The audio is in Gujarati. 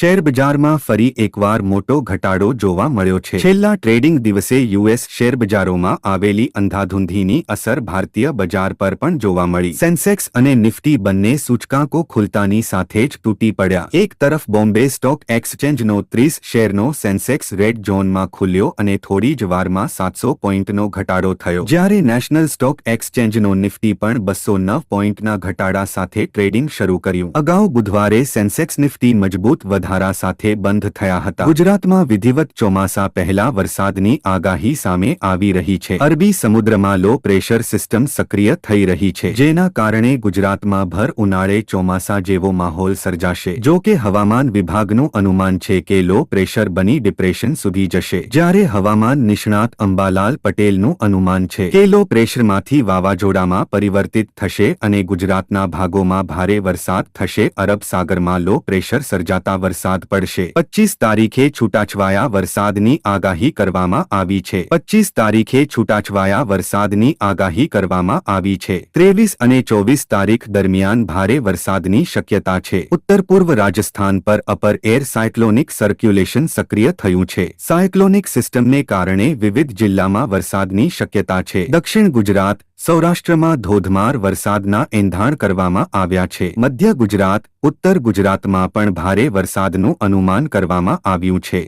શેરબજારમાં ફરી એકવાર મોટો ઘટાડો જોવા મળ્યો છે. છેલ્લા ટ્રેડિંગ દિવસે યુએસ શેરબજારોમાં આવેલી અંધાધૂંધીની અસર ભારતીય બજાર પર પણ જોવા મળી. સેન્સેક્સ અને નિફ્ટી બંને સૂચકાંકો ખુલતાની સાથે જ તૂટી પડ્યા. એક તરફ બોમ્બે સ્ટોક એક્સચેન્જનો ત્રીસ શેરનો સેન્સેક્સ રેડ ઝોનમાં ખુલ્યો અને થોડી જ વારમાં સાતસો પોઈન્ટનો ઘટાડો થયો. જ્યારે નેશનલ સ્ટોક એક્સચેન્જનો નિફ્ટી પણ બસો નવ પોઈન્ટના ઘટાડા સાથે ટ્રેડિંગ શરૂ કર્યું. અગાઉ બુધવારે સેન્સેક્સ નિફ્ટી મજબૂત વધારા સાથે બંધ થયા હતા. ગુજરાતમાં વિધિવત ચોમાસા પહેલા વરસાદની આગાહી સામે આવી રહી છે. અરબી સમુદ્રમાં લો પ્રેશર સિસ્ટમ સક્રિય થઈ રહી છે. જેના કારણે ગુજરાતમાં ભર ઉનાળે ચોમાસા જેવો માહોલ સર્જાશે. જો કે હવામાન વિભાગનું અનુમાન છે કે લો પ્રેશર બની ડિપ્રેશન સુધી જશે. જ્યારે હવામાન નિષ્ણાત અંબાલાલ પટેલનું અનુમાન છે કે લો પ્રેશરમાંથી વાવાઝોડામાં પરિવર્તિત થશે અને ગુજરાતના ભાગોમાં ભારે વરસાદ થશે. અરબ સાગરમાં લો પ્રેશર સર્જાતા વરસાદ પડશે. પચીસ તારીખે છૂટાછવાયા વરસાદની આગાહી કરવામાં આવી છે. પચીસ તારીખે છૂટાછવાયા વરસાદની આગાહી કરવામાં આવી છે. ત્રેવીસ અને ચોવીસ તારીખ દરમિયાન ભારે વરસાદની શક્યતા છે. ઉત્તર પૂર્વ રાજસ્થાન પર અપર એર સાયક્લોનિક સર્ક્યુલેશન સક્રિય થયું છે. સાયક્લોનિક સિસ્ટમને કારણે વિવિધ જિલ્લામાં વરસાદની શક્યતા છે. દક્ષિણ ગુજરાત સૌરાષ્ટ્રમાં ધોધમાર વરસાદના એંધાણ કરવામાં આવ્યા છે. મધ્ય ગુજરાત, ઉત્તર ગુજરાતમાં પણ ભારે વરસાદનું અનુમાન કરવામાં આવ્યું છે.